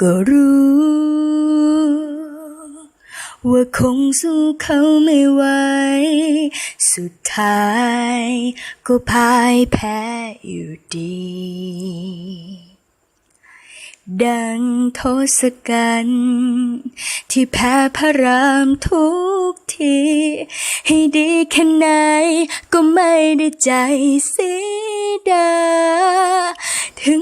ก็รู้ ว่าคงสู้เขาไม่ไหว สุดท้ายก็พ่ายแพ้อยู่ดี ดังทศกัณฐ์ที่แพ้พระรามทุกที ให้ดีแค่ไหนก็ไม่ได้ใจเสียดาถึง